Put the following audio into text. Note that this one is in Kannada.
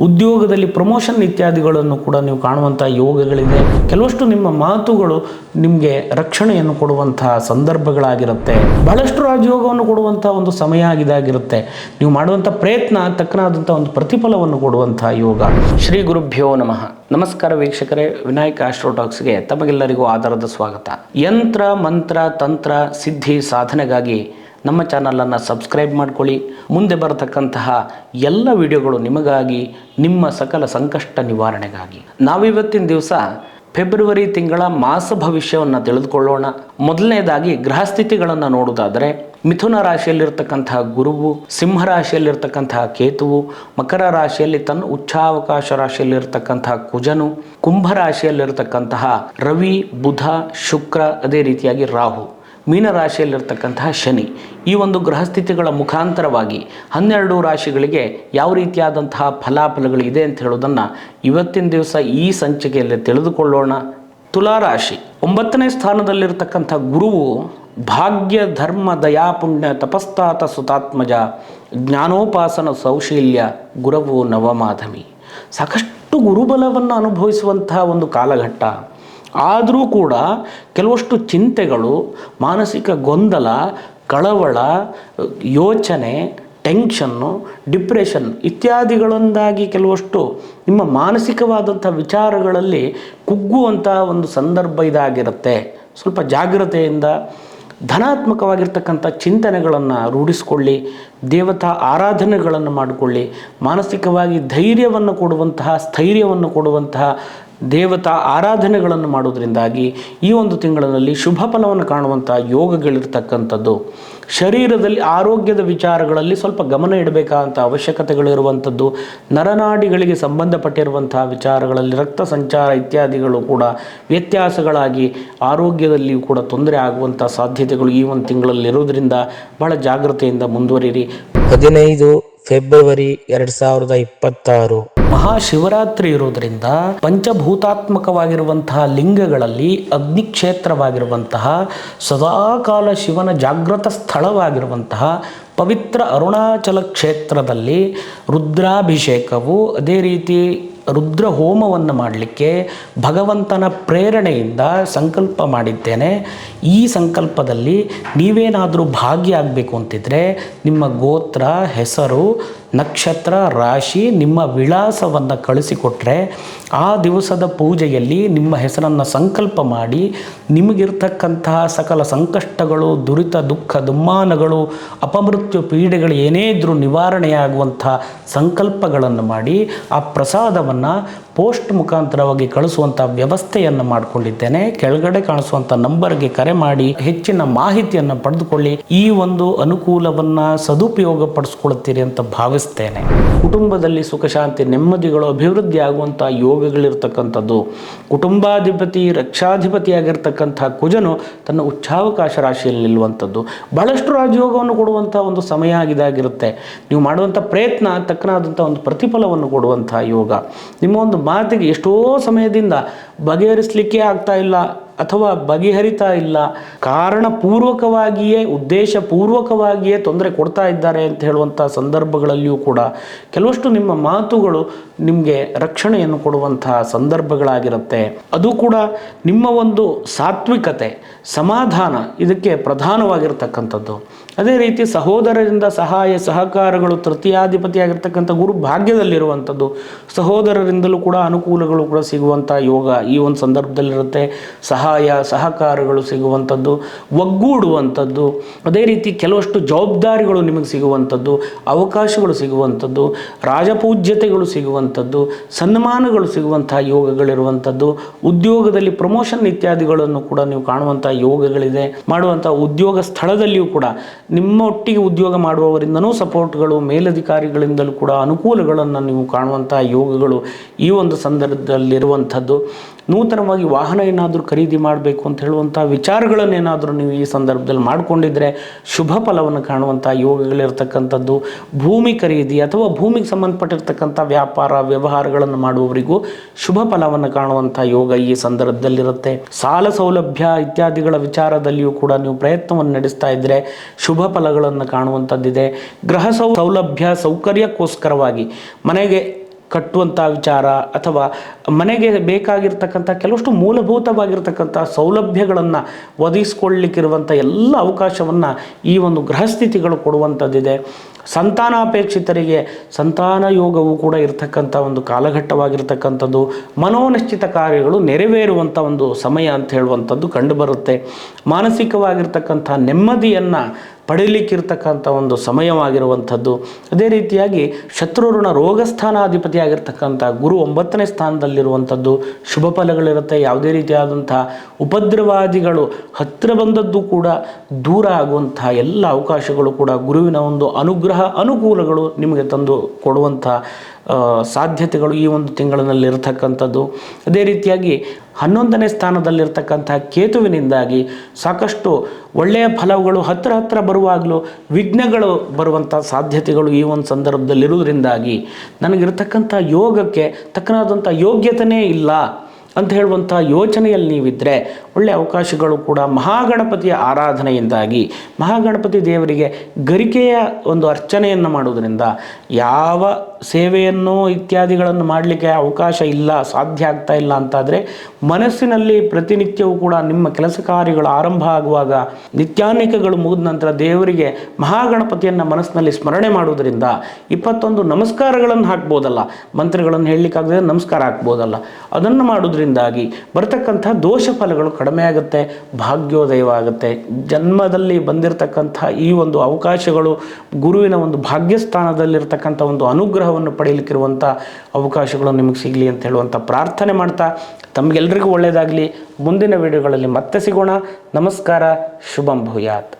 ಉದ್ಯೋಗದಲ್ಲಿ ಪ್ರಮೋಷನ್ ಇತ್ಯಾದಿಗಳನ್ನು ಕೂಡ ನೀವು ಕಾಣುವಂಥ ಯೋಗಗಳಿದೆ. ಕೆಲವಷ್ಟು ನಿಮ್ಮ ಮಾತುಗಳು ನಿಮಗೆ ರಕ್ಷಣೆಯನ್ನು ಕೊಡುವಂತಹ ಸಂದರ್ಭಗಳಾಗಿರುತ್ತೆ. ಬಹಳಷ್ಟು ರಾಜಯೋಗವನ್ನು ಕೊಡುವಂಥ ಒಂದು ಸಮಯ ಆಗಿದಾಗಿರುತ್ತೆ ನೀವು ಮಾಡುವಂಥ ಪ್ರಯತ್ನ ತಕ್ಕನಾದಂಥ ಒಂದು ಪ್ರತಿಫಲವನ್ನು ಕೊಡುವಂಥ ಯೋಗ. ಶ್ರೀ ಗುರುಭ್ಯೋ ನಮಃ. ನಮಸ್ಕಾರ ವೀಕ್ಷಕರೇ, ವಿನಾಯಕ ಆಸ್ಟ್ರೋಟಾಕ್ಸ್ಗೆ ತಮಗೆಲ್ಲರಿಗೂ ಆಧಾರದ ಸ್ವಾಗತ. ಯಂತ್ರ, ಮಂತ್ರ, ತಂತ್ರ, ಸಿದ್ಧಿ, ಸಾಧನೆಗಾಗಿ ನಮ್ಮ ಚಾನಲನ್ನು ಸಬ್ಸ್ಕ್ರೈಬ್ ಮಾಡ್ಕೊಳ್ಳಿ. ಮುಂದೆ ಬರತಕ್ಕಂತಹ ಎಲ್ಲ ವಿಡಿಯೋಗಳು ನಿಮಗಾಗಿ, ನಿಮ್ಮ ಸಕಲ ಸಂಕಷ್ಟ ನಿವಾರಣೆಗಾಗಿ. ನಾವಿವತ್ತಿನ ದಿವಸ ಫೆಬ್ರವರಿ ತಿಂಗಳ ಮಾಸ ಭವಿಷ್ಯವನ್ನು ತಿಳಿದುಕೊಳ್ಳೋಣ. ಮೊದಲನೇದಾಗಿ ಗ್ರಹಸ್ಥಿತಿಗಳನ್ನು ನೋಡುವುದಾದರೆ, ಮಿಥುನ ರಾಶಿಯಲ್ಲಿರ್ತಕ್ಕಂತಹ ಗುರುವು, ಸಿಂಹ ರಾಶಿಯಲ್ಲಿರ್ತಕ್ಕಂತಹ ಕೇತುವು, ಮಕರ ರಾಶಿಯಲ್ಲಿ ತನ್ನ ಉಚ್ಚಾವಕಾಶ ರಾಶಿಯಲ್ಲಿರ್ತಕ್ಕಂತಹ ಕುಜನು, ಕುಂಭ ರಾಶಿಯಲ್ಲಿರ್ತಕ್ಕಂತಹ ರವಿ, ಬುಧ, ಶುಕ್ರ, ಅದೇ ರೀತಿಯಾಗಿ ರಾಹು. ಮೀನರಾಶಿಯಲ್ಲಿರ್ತಕ್ಕಂತಹ ಶನಿ. ಈ ಒಂದು ಗ್ರಹಸ್ಥಿತಿಗಳ ಮುಖಾಂತರವಾಗಿ ಹನ್ನೆರಡು ರಾಶಿಗಳಿಗೆ ಯಾವ ರೀತಿಯಾದಂತಹ ಫಲಾಫಲಗಳು ಇದೆ ಅಂತ ಹೇಳೋದನ್ನು ಇವತ್ತಿನ ದಿವಸ ಈ ಸಂಚಿಕೆಯಲ್ಲಿ ತಿಳಿದುಕೊಳ್ಳೋಣ. ತುಲಾರಾಶಿ ಒಂಬತ್ತನೇ ಸ್ಥಾನದಲ್ಲಿರ್ತಕ್ಕಂಥ ಗುರುವು ಭಾಗ್ಯ, ಧರ್ಮ ದಯಾಪುಣ್ಯ ತಪಸ್ತಾತ, ಸುತಾತ್ಮಜ, ಜ್ಞಾನೋಪಾಸನ, ಸೌಶೀಲ್ಯ, ಗುರವು ನವಮಾಧಮಿ. ಸಾಕಷ್ಟು ಗುರುಬಲವನ್ನು ಅನುಭವಿಸುವಂತಹ ಒಂದು ಕಾಲಘಟ್ಟ. ಆದರೂ ಕೂಡ ಕೆಲವಷ್ಟು ಚಿಂತೆಗಳು, ಮಾನಸಿಕ ಗೊಂದಲ, ಕಳವಳ, ಯೋಚನೆ, ಟೆನ್ಷನ್ನು, ಡಿಪ್ರೆಷನ್ ಇತ್ಯಾದಿಗಳೊಂದಾಗಿ ಕೆಲವಷ್ಟು ನಿಮ್ಮ ಮಾನಸಿಕವಾದಂಥ ವಿಚಾರಗಳಲ್ಲಿ ಕುಗ್ಗುವಂಥ ಒಂದು ಸಂದರ್ಭ ಇದಾಗಿರುತ್ತೆ. ಸ್ವಲ್ಪ ಜಾಗ್ರತೆಯಿಂದ ಧನಾತ್ಮಕವಾಗಿರ್ತಕ್ಕಂಥ ಚಿಂತನೆಗಳನ್ನು ರೂಢಿಸಿಕೊಳ್ಳಿ, ದೇವತಾ ಆರಾಧನೆಗಳನ್ನು ಮಾಡಿಕೊಳ್ಳಿ, ಮಾನಸಿಕವಾಗಿ ಧೈರ್ಯವನ್ನು ಕೊಡುವಂತಹ, ಸ್ಥೈರ್ಯವನ್ನು ಕೊಡುವಂತಹ ದೇವತಾ ಆರಾಧನೆಗಳನ್ನು ಮಾಡುವುದರಿಂದಾಗಿ ಈ ಒಂದು ತಿಂಗಳಿನಲ್ಲಿ ಶುಭ ಫಲವನ್ನು ಕಾಣುವಂಥ ಯೋಗಗಳಿರ್ತಕ್ಕಂಥದ್ದು. ಶರೀರದಲ್ಲಿ ಆರೋಗ್ಯದ ವಿಚಾರಗಳಲ್ಲಿ ಸ್ವಲ್ಪ ಗಮನ ಇಡಬೇಕಾದಂಥ ಅವಶ್ಯಕತೆಗಳಿರುವಂಥದ್ದು ನರನಾಡಿಗಳಿಗೆ ಸಂಬಂಧಪಟ್ಟಿರುವಂತಹ ವಿಚಾರಗಳಲ್ಲಿ ರಕ್ತ ಸಂಚಾರ ಇತ್ಯಾದಿಗಳು ಕೂಡ ವ್ಯತ್ಯಾಸಗಳಾಗಿ ಆರೋಗ್ಯದಲ್ಲಿಯೂ ಕೂಡ ತೊಂದರೆ ಆಗುವಂಥ ಸಾಧ್ಯತೆಗಳು ಈ ಒಂದು ತಿಂಗಳಲ್ಲಿ ಇರುವುದರಿಂದ ಬಹಳ ಜಾಗ್ರತೆಯಿಂದ ಮುಂದುವರಿರಿ ಹದಿನೈದು ಫೆಬ್ರವರಿ ಎರಡು ಸಾವಿರದ ಇಪ್ಪತ್ತಾರು. ಮಹಾಶಿವರಾತ್ರಿ ಇರೋದ್ರಿಂದ ಪಂಚಭೂತಾತ್ಮಕವಾಗಿರುವಂತಹ ಲಿಂಗಗಳಲ್ಲಿ ಅಗ್ನಿಕ್ಷೇತ್ರವಾಗಿರುವಂತಹ ಸದಾಕಾಲ ಶಿವನ ಜಾಗೃತ ಸ್ಥಳವಾಗಿರುವಂತಹ ಪವಿತ್ರ ಅರುಣಾಚಲ ಕ್ಷೇತ್ರದಲ್ಲಿ ರುದ್ರಾಭಿಷೇಕವು ಅದೇ ರೀತಿ ರುದ್ರ ಹೋಮವನ್ನು ಮಾಡಲಿಕ್ಕೆ ಭಗವಂತನ ಪ್ರೇರಣೆಯಿಂದ ಸಂಕಲ್ಪ ಮಾಡಿದ್ದೇನೆ. ಈ ಸಂಕಲ್ಪದಲ್ಲಿ ನೀವೇನಾದರೂ ಭಾಗಿಯಾಗಬೇಕು ಅಂತಿದ್ರೆ ನಿಮ್ಮ ಗೋತ್ರ, ಹೆಸರು ನಕ್ಷತ್ರ ರಾಶಿ ನಿಮ್ಮ ವಿಳಾಸವನ್ನು ಕಳಿಸಿಕೊಟ್ರೆ ಆ ದಿವಸದ ಪೂಜೆಯಲ್ಲಿ ನಿಮ್ಮ ಹೆಸರನ್ನು ಸಂಕಲ್ಪ ಮಾಡಿ ನಿಮಗಿರ್ತಕ್ಕಂತಹ ಸಕಲ ಸಂಕಷ್ಟಗಳು, ದುರಿತ, ದುಃಖ, ದುಮ್ಮಾನಗಳು, ಅಪಮೃತ್ಯು ಪೀಡೆಗಳು ಏನೇ ಇದ್ರೂ ನಿವಾರಣೆಯಾಗುವಂಥ ಸಂಕಲ್ಪಗಳನ್ನು ಮಾಡಿ ಆ ಪ್ರಸಾದವನ್ನು ಪೋಸ್ಟ್ ಮುಖಾಂತರವಾಗಿ ಕಳಿಸುವಂಥ ವ್ಯವಸ್ಥೆಯನ್ನು ಮಾಡಿಕೊಂಡಿದ್ದೇನೆ. ಕೆಳಗಡೆ ಕಾಣಿಸುವಂಥ ನಂಬರ್ಗೆ ಕರೆ ಮಾಡಿ ಹೆಚ್ಚಿನ ಮಾಹಿತಿಯನ್ನು ಪಡೆದುಕೊಳ್ಳಿ. ಈ ಒಂದು ಅನುಕೂಲವನ್ನು ಸದುಪಯೋಗ ಪಡಿಸ್ಕೊಳ್ತೀರಿ ಅಂತ ಭಾವಿಸ್ತೇನೆ ಕುಟುಂಬದಲ್ಲಿ ಸುಖ, ಶಾಂತಿ, ನೆಮ್ಮದಿಗಳು, ಅಭಿವೃದ್ಧಿ ಆಗುವಂಥ ಯೋಗಗಳಿರ್ತಕ್ಕಂಥದ್ದು, ಕುಟುಂಬಾಧಿಪತಿ ರಕ್ಷಾಧಿಪತಿಯಾಗಿರ್ತಕ್ಕಂಥ ಕುಜನು ತನ್ನ ಉಚ್ಚಾವಕಾಶ ರಾಶಿಯಲ್ಲಿ ನಿಲ್ಲುವಂಥದ್ದು. ಬಹಳಷ್ಟು ರಾಜಯೋಗವನ್ನು ಕೊಡುವಂಥ ಒಂದು ಸಮಯ ಆಗಿದಾಗಿರುತ್ತೆ ನೀವು ಮಾಡುವಂಥ ಪ್ರಯತ್ನ, ತಕ್ಕನಾದಂಥ ಒಂದು ಪ್ರತಿಫಲವನ್ನು ಕೊಡುವಂಥ ಯೋಗ. ನಿಮ್ಮ ಒಂದು ಮಾತಿಗೆ ಎಷ್ಟೋ ಸಮಯದಿಂದ ಬಗೆಹರಿಸಲಿಕ್ಕೆ ಆಗ್ತಾ ಇಲ್ಲ. ಅಥವಾ ಬಗೆಹರಿತಾ ಇಲ್ಲ, ಕಾರಣಪೂರ್ವಕವಾಗಿಯೇ, ಉದ್ದೇಶಪೂರ್ವಕವಾಗಿಯೇ ತೊಂದರೆ ಕೊಡ್ತಾ ಇದ್ದಾರೆ ಅಂತ ಹೇಳುವಂಥ ಸಂದರ್ಭಗಳಲ್ಲಿಯೂ ಕೂಡ ಕೆಲವಷ್ಟು ನಿಮ್ಮ ಮಾತುಗಳು ನಿಮಗೆ ರಕ್ಷಣೆಯನ್ನು ಕೊಡುವಂತಹ ಸಂದರ್ಭಗಳಾಗಿರುತ್ತೆ. ಅದು ಕೂಡ ನಿಮ್ಮ ಒಂದು ಸಾತ್ವಿಕತೆ, ಸಮಾಧಾನ ಇದಕ್ಕೆ ಪ್ರಧಾನವಾಗಿರ್ತಕ್ಕಂಥದ್ದು. ಅದೇ ರೀತಿ ಸಹೋದರರಿಂದ ಸಹಾಯ, ಸಹಕಾರಗಳು ತೃತೀಯಾಧಿಪತಿಯಾಗಿರ್ತಕ್ಕಂಥ ಗುರು ಭಾಗ್ಯದಲ್ಲಿರುವಂಥದ್ದು, ಸಹೋದರರಿಂದಲೂ ಕೂಡ ಅನುಕೂಲಗಳು ಕೂಡ ಸಿಗುವಂಥ ಯೋಗ ಈ ಒಂದು ಸಂದರ್ಭದಲ್ಲಿರುತ್ತೆ. ಸಹಾಯ, ಸಹಕಾರಗಳು ಸಿಗುವಂಥದ್ದು, ಒಗ್ಗೂಡುವಂಥದ್ದು. ಅದೇ ರೀತಿ ಕೆಲವಷ್ಟು ಜವಾಬ್ದಾರಿಗಳು ನಿಮಗೆ ಸಿಗುವಂಥದ್ದು, ಅವಕಾಶಗಳು ಸಿಗುವಂಥದ್ದು, ರಾಜಪೂಜ್ಯತೆಗಳು ಸಿಗುವಂಥದ್ದು, ಸನ್ಮಾನಗಳು ಸಿಗುವಂತಹ ಯೋಗಗಳಿರುವಂಥದ್ದು. ಉದ್ಯೋಗದಲ್ಲಿ ಪ್ರಮೋಷನ್ ಇತ್ಯಾದಿಗಳನ್ನು ಕೂಡ ನೀವು ಕಾಣುವಂಥ ಯೋಗಗಳಿದೆ. ಮಾಡುವಂಥ ಉದ್ಯೋಗ ಸ್ಥಳದಲ್ಲಿಯೂ ಕೂಡ ನಿಮ್ಮ ಒಟ್ಟಿಗೆ ಉದ್ಯೋಗ ಮಾಡುವವರಿಂದನೂ ಸಪೋರ್ಟ್ಗಳು, ಮೇಲಧಿಕಾರಿಗಳಿಂದಲೂ ಕೂಡ ಅನುಕೂಲಗಳನ್ನು ನೀವು ಕಾಣುವಂಥ ಯೋಗಗಳು ಈ ಒಂದು ಸಂದರ್ಭದಲ್ಲಿರುವಂಥದ್ದು. ನೂತನವಾಗಿ ವಾಹನ ಏನಾದರೂ ಖರೀದಿ ಮಾಡಬೇಕು ಅಂತ ಹೇಳುವಂಥ ವಿಚಾರಗಳನ್ನೇನಾದರೂ ನೀವು ಈ ಸಂದರ್ಭದಲ್ಲಿ ಮಾಡಿಕೊಂಡಿದ್ರೆ ಶುಭ ಫಲವನ್ನು ಕಾಣುವಂಥ ಯೋಗಗಳಿರ್ತಕ್ಕಂಥದ್ದು, ಭೂಮಿ ಖರೀದಿ ಅಥವಾ ಭೂಮಿಗೆ ಸಂಬಂಧಪಟ್ಟಿರ್ತಕ್ಕಂಥ ವ್ಯಾಪಾರ, ವ್ಯವಹಾರಗಳನ್ನು ಮಾಡುವವರಿಗೂ ಶುಭ ಫಲವನ್ನು ಕಾಣುವಂಥ ಯೋಗ ಈ ಸಂದರ್ಭದಲ್ಲಿರುತ್ತೆ. ಸಾಲ ಸೌಲಭ್ಯ ಇತ್ಯಾದಿಗಳ ವಿಚಾರದಲ್ಲಿಯೂ ಕೂಡ ನೀವು ಪ್ರಯತ್ನವನ್ನು ನಡೆಸ್ತಾ ಇದ್ದರೆ ಶುಭ ಫಲಗಳನ್ನು ಕಾಣುವಂಥದ್ದಿದೆ. ಗೃಹ ಸೌಲಭ್ಯ ಸೌಕರ್ಯಕ್ಕೋಸ್ಕರವಾಗಿ ಮನೆಗೆ ಕಟ್ಟುವಂಥ ವಿಚಾರ ಅಥವಾ ಮನೆಗೆ ಬೇಕಾಗಿರ್ತಕ್ಕಂಥ ಕೆಲವಷ್ಟು ಮೂಲಭೂತವಾಗಿರ್ತಕ್ಕಂಥ ಸೌಲಭ್ಯಗಳನ್ನು ಒದಗಿಸ್ಕೊಳ್ಳಿಕ್ಕಿರುವಂಥ ಎಲ್ಲ ಅವಕಾಶವನ್ನು ಈ ಒಂದು ಗೃಹಸ್ಥಿತಿಗಳು ಕೊಡುವಂಥದ್ದಿದೆ. ಸಂತಾನಾಪೇಕ್ಷಿತರಿಗೆ ಸಂತಾನ ಯೋಗವು ಕೂಡ ಇರತಕ್ಕಂಥ ಒಂದು ಕಾಲಘಟ್ಟವಾಗಿರ್ತಕ್ಕಂಥದ್ದು. ಮನೋನಿಶ್ಚಿತ ಕಾರ್ಯಗಳು ನೆರವೇರುವಂಥ ಒಂದು ಸಮಯ ಅಂತ ಹೇಳುವಂಥದ್ದು ಕಂಡುಬರುತ್ತೆ. ಮಾನಸಿಕವಾಗಿರ್ತಕ್ಕಂಥ ನೆಮ್ಮದಿಯನ್ನು ಪಡೀಲಿಕ್ಕಿರ್ತಕ್ಕಂಥ ಒಂದು ಸಮಯವಾಗಿರುವಂಥದ್ದು. ಅದೇ ರೀತಿಯಾಗಿ ಶತ್ರುಋಣ ರೋಗಸ್ಥಾನಾಧಿಪತಿಯಾಗಿರ್ತಕ್ಕಂಥ ಗುರು ಒಂಬತ್ತನೇ ಸ್ಥಾನದಲ್ಲಿರುವಂಥದ್ದು ಶುಭ ಫಲಗಳಿರುತ್ತೆ. ಯಾವುದೇ ರೀತಿಯಾದಂಥ ಉಪದ್ರವಾದಿಗಳು ಹತ್ತಿರ ಬಂದದ್ದು ಕೂಡ ದೂರ ಆಗುವಂಥ ಎಲ್ಲ ಅವಕಾಶಗಳು ಕೂಡ ಗುರುವಿನ ಒಂದು ಅನುಗ್ರಹ ಅನುಕೂಲಗಳು ನಿಮಗೆ ತಂದು ಕೊಡುವಂಥ ಸಾಧ್ಯತೆಗಳು ಈ ಒಂದು ತಿಂಗಳಿನಲ್ಲಿ ಇರತಕ್ಕಂಥದ್ದು ಅದೇ ರೀತಿಯಾಗಿ ಹನ್ನೊಂದನೇ ಸ್ಥಾನದಲ್ಲಿರ್ತಕ್ಕಂಥ ಕೇತುವಿನಿಂದಾಗಿ ಸಾಕಷ್ಟು ಒಳ್ಳೆಯ ಫಲಗಳು ಹತ್ತಿರ ಹತ್ತಿರ ಬರುವಾಗಲೂ ವಿಘ್ನಗಳು ಬರುವಂಥ ಸಾಧ್ಯತೆಗಳು ಈ ಒಂದು ಸಂದರ್ಭದಲ್ಲಿರುವುದರಿಂದಾಗಿ ನನಗಿರ್ತಕ್ಕಂಥ ಯೋಗಕ್ಕೆ ತಕ್ಕನಾದಂಥ ಯೋಗ್ಯತೆಯೇ ಇಲ್ಲ ಅಂತ ಹೇಳುವಂಥ ಯೋಚನೆಯಲ್ಲಿ ನೀವಿದ್ದರೆ ಒಳ್ಳೆಯ ಅವಕಾಶಗಳು ಕೂಡ ಮಹಾಗಣಪತಿಯ ಆರಾಧನೆಯಿಂದಾಗಿ, ಮಹಾಗಣಪತಿ ದೇವರಿಗೆ ಗರಿಕೆಯ ಒಂದು ಅರ್ಚನೆಯನ್ನು ಮಾಡುವುದರಿಂದ ಯಾವ ಸೇವೆಯನ್ನು ಇತ್ಯಾದಿಗಳನ್ನು ಮಾಡಲಿಕ್ಕೆ ಅವಕಾಶ ಇಲ್ಲ, ಸಾಧ್ಯ ಆಗ್ತಾ ಇಲ್ಲ ಅಂತಾದರೆ ಮನಸ್ಸಿನಲ್ಲಿ ಪ್ರತಿನಿತ್ಯವೂ ಕೂಡ ನಿಮ್ಮ ಕೆಲಸ ಕಾರ್ಯಗಳು ಆರಂಭ ಆಗುವಾಗ ನಿತ್ಯಾನೇಕಗಳು ಮುಗಿದ ನಂತರ ದೇವರಿಗೆ ಮಹಾಗಣಪತಿಯನ್ನು ಮನಸ್ಸಿನಲ್ಲಿ ಸ್ಮರಣೆ ಮಾಡುವುದರಿಂದ ಇಪ್ಪತ್ತೊಂದು ನಮಸ್ಕಾರಗಳನ್ನು ಹಾಕ್ಬೋದಲ್ಲ, ಮಂತ್ರಗಳನ್ನು ಹೇಳಲಿಕ್ಕಾಗದೆ ನಮಸ್ಕಾರ ಹಾಕ್ಬೋದಲ್ಲ. ಅದನ್ನು ಮಾಡೋದ್ರಿಂದಾಗಿ ಬರ್ತಕ್ಕಂಥ ದೋಷ ಫಲಗಳು ಕಡಿಮೆ ಆಗುತ್ತೆ ಭಾಗ್ಯೋದಯವಾಗುತ್ತೆ ಜನ್ಮದಲ್ಲಿ ಬಂದಿರತಕ್ಕಂಥ ಈ ಒಂದು ಅವಕಾಶಗಳು ಗುರುವಿನ ಒಂದು ಭಾಗ್ಯಸ್ಥಾನದಲ್ಲಿರ್ತಕ್ಕಂಥ ಒಂದು ಅನುಗ್ರಹವನ್ನು ಪಡೆಯಲಿಕ್ಕಿರುವಂಥ ಅವಕಾಶಗಳು ನಿಮಗೆ ಸಿಗಲಿ ಅಂತ ಹೇಳುವಂಥ ಪ್ರಾರ್ಥನೆ ಮಾಡ್ತಾ ತಮಗೆಲ್ಲರಿಗೂ ಒಳ್ಳೆಯದಾಗಲಿ ಮುಂದಿನ ವಿಡಿಯೋಗಳಲ್ಲಿ ಮತ್ತೆ ಸಿಗೋಣ. ನಮಸ್ಕಾರ. ಶುಭಂ ಭೂಯಾತ್.